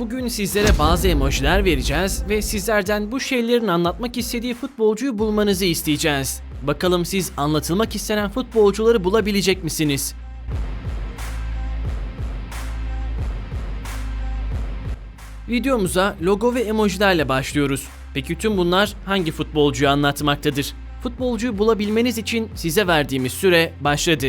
Bugün sizlere bazı emojiler vereceğiz ve sizlerden bu şeylerin anlatmak istediği futbolcuyu bulmanızı isteyeceğiz. Bakalım siz anlatılmak istenen futbolcuları bulabilecek misiniz? Videomuza logo ve emojilerle başlıyoruz. Peki tüm bunlar hangi futbolcuyu anlatmaktadır? Futbolcuyu bulabilmeniz için size verdiğimiz süre başladı.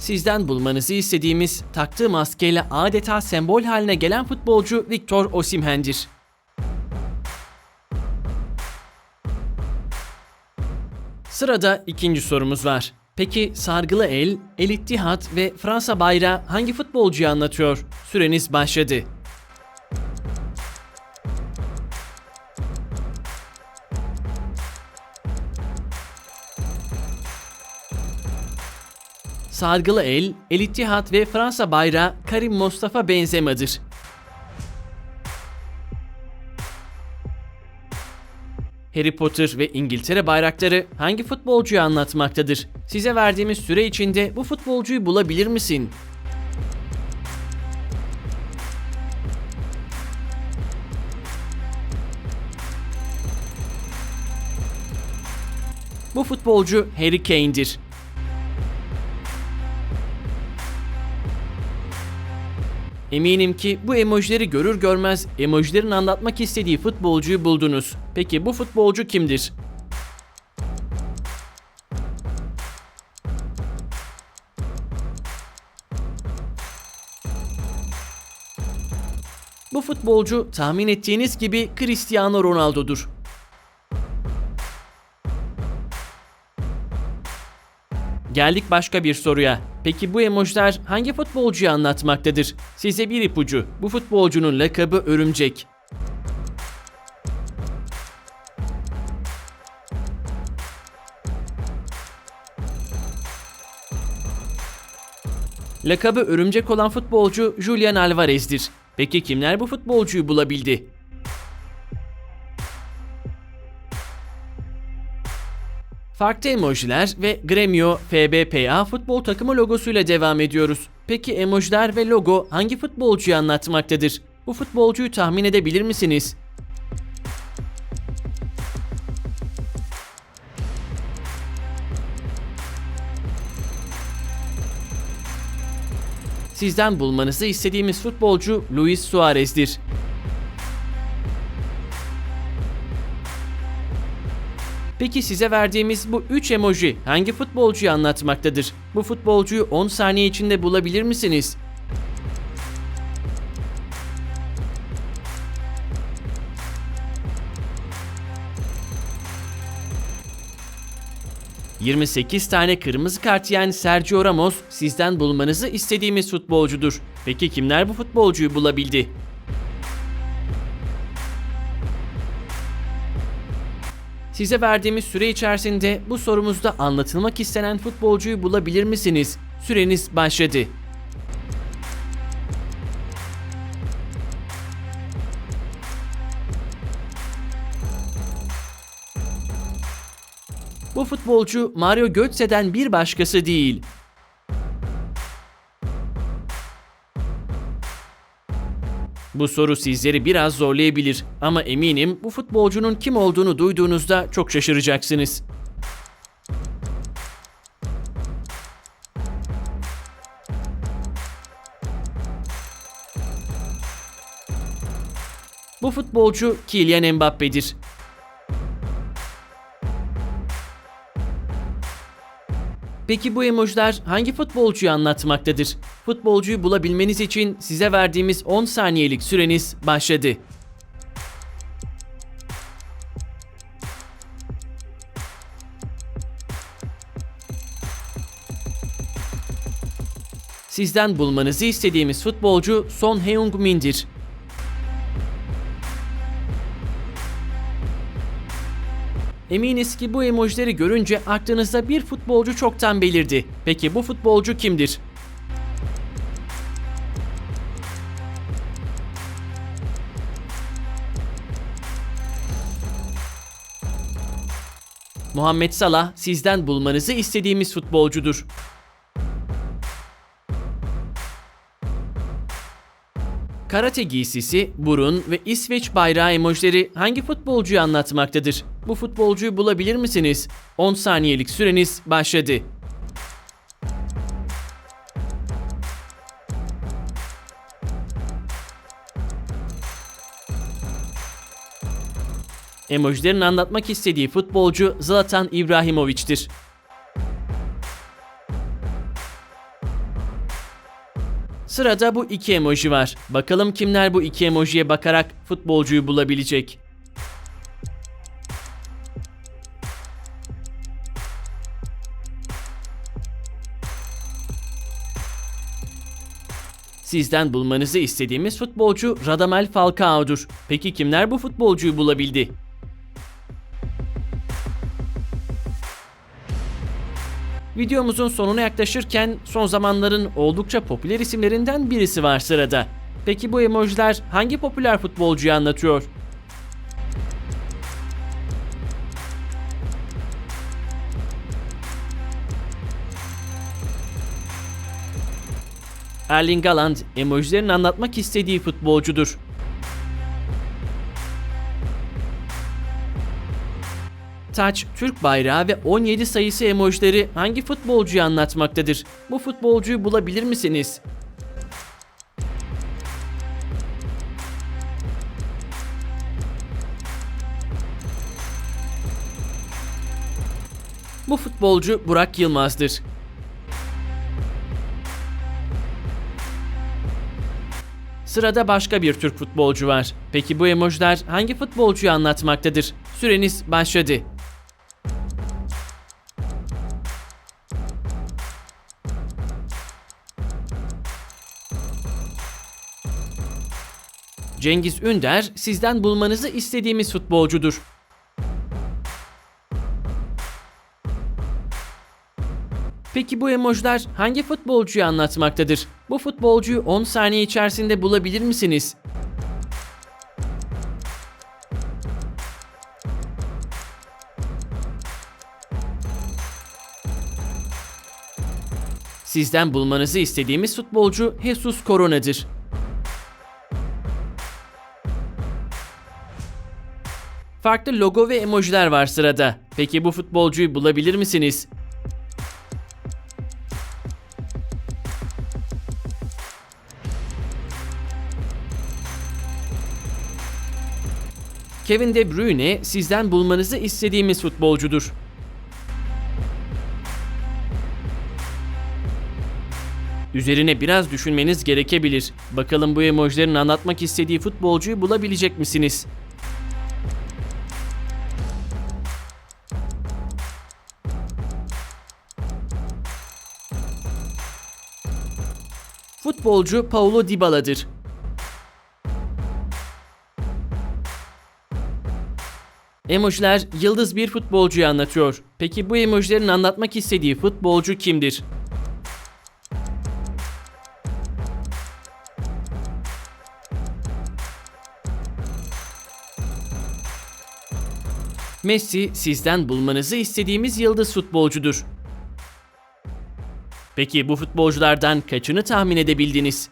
Sizden bulmanızı istediğimiz taktığı maskeyle adeta sembol haline gelen futbolcu Victor Osimhen'dir. Sırada ikinci sorumuz var. Peki sargılı el, El İttihat ve Fransa bayrağı hangi futbolcuyu anlatıyor? Süreniz başladı. Sargılı el, El İttihat ve Fransa bayrağı Karim Mustafa Benzema'dır. Harry Potter ve İngiltere bayrakları hangi futbolcuyu anlatmaktadır? Size verdiğimiz süre içinde bu futbolcuyu bulabilir misin? Bu futbolcu Harry Kane'dir. Eminim ki bu emojileri görür görmez emojilerin anlatmak istediği futbolcuyu buldunuz. Peki bu futbolcu kimdir? Bu futbolcu tahmin ettiğiniz gibi Cristiano Ronaldo'dur. Geldik başka bir soruya. Peki bu emojiler hangi futbolcuyu anlatmaktadır? Size bir ipucu. Bu futbolcunun lakabı Örümcek. Lakabı Örümcek olan futbolcu Julian Alvarez'dir. Peki kimler bu futbolcuyu bulabildi? Farklı emojiler ve Gremio FBPA futbol takımı logosuyla devam ediyoruz. Peki emojiler ve logo hangi futbolcuyu anlatmaktadır? Bu futbolcuyu tahmin edebilir misiniz? Sizden bulmanızı istediğimiz futbolcu Luis Suarez'dir. Peki size verdiğimiz bu 3 emoji hangi futbolcuyu anlatmaktadır? Bu futbolcuyu 10 saniye içinde bulabilir misiniz? ...28 tane kırmızı kart yiyen Sergio Ramos sizden bulmanızı istediğimiz futbolcudur. Peki kimler bu futbolcuyu bulabildi? Size verdiğimiz süre içerisinde bu sorumuzda anlatılmak istenen futbolcuyu bulabilir misiniz? Süreniz başladı. Bu futbolcu Mario Götze'den bir başkası değil. Bu soru sizleri biraz zorlayabilir ama eminim bu futbolcunun kim olduğunu duyduğunuzda çok şaşıracaksınız. Bu futbolcu Kylian Mbappe'dir. Peki bu emojiler hangi futbolcuyu anlatmaktadır? Futbolcuyu bulabilmeniz için size verdiğimiz 10 saniyelik süreniz başladı. Sizden bulmanızı istediğimiz futbolcu Son Heung-min'dir. Eminiz ki bu emojileri görünce aklınızda bir futbolcu çoktan belirdi. Peki bu futbolcu kimdir? Muhammed Salah sizden bulmanızı istediğimiz futbolcudur. Karate giysisi, burun ve İsveç bayrağı emojileri hangi futbolcuyu anlatmaktadır? Bu futbolcuyu bulabilir misiniz? 10 saniyelik süreniz başladı. Emojilerin anlatmak istediği futbolcu Zlatan İbrahimovic'tir. Sırada bu iki emoji var. Bakalım kimler bu iki emojiye bakarak futbolcuyu bulabilecek. Sizden bulmanızı istediğimiz futbolcu Radamel Falcao'dur. Peki kimler bu futbolcuyu bulabildi? Videomuzun sonuna yaklaşırken son zamanların oldukça popüler isimlerinden birisi var sırada. Peki bu emojiler hangi popüler futbolcuyu anlatıyor? Erling Haaland emojilerin anlatmak istediği futbolcudur. Taç, Türk bayrağı ve 17 sayısı emojileri hangi futbolcuyu anlatmaktadır? Bu futbolcuyu bulabilir misiniz? Bu futbolcu Burak Yılmaz'dır. Sırada başka bir Türk futbolcu var. Peki bu emojiler hangi futbolcuyu anlatmaktadır? Süreniz başladı. Cengiz Ünder sizden bulmanızı istediğimiz futbolcudur. Peki bu emojiler hangi futbolcuyu anlatmaktadır? Bu futbolcuyu 10 saniye içerisinde bulabilir misiniz? Sizden bulmanızı istediğimiz futbolcu Jesus Corona'dır. Farklı logo ve emojiler var sırada. Peki bu futbolcuyu bulabilir misiniz? Kevin De Bruyne sizden bulmanızı istediğimiz futbolcudur. Üzerine biraz düşünmeniz gerekebilir. Bakalım bu emojilerin anlatmak istediği futbolcuyu bulabilecek misiniz? Futbolcu Paulo Dybala'dır. Emojiler yıldız bir futbolcuyu anlatıyor. Peki bu emojilerin anlatmak istediği futbolcu kimdir? Messi sizden bulmanızı istediğimiz yıldız futbolcudur. Peki bu futbolculardan kaçını tahmin edebildiniz?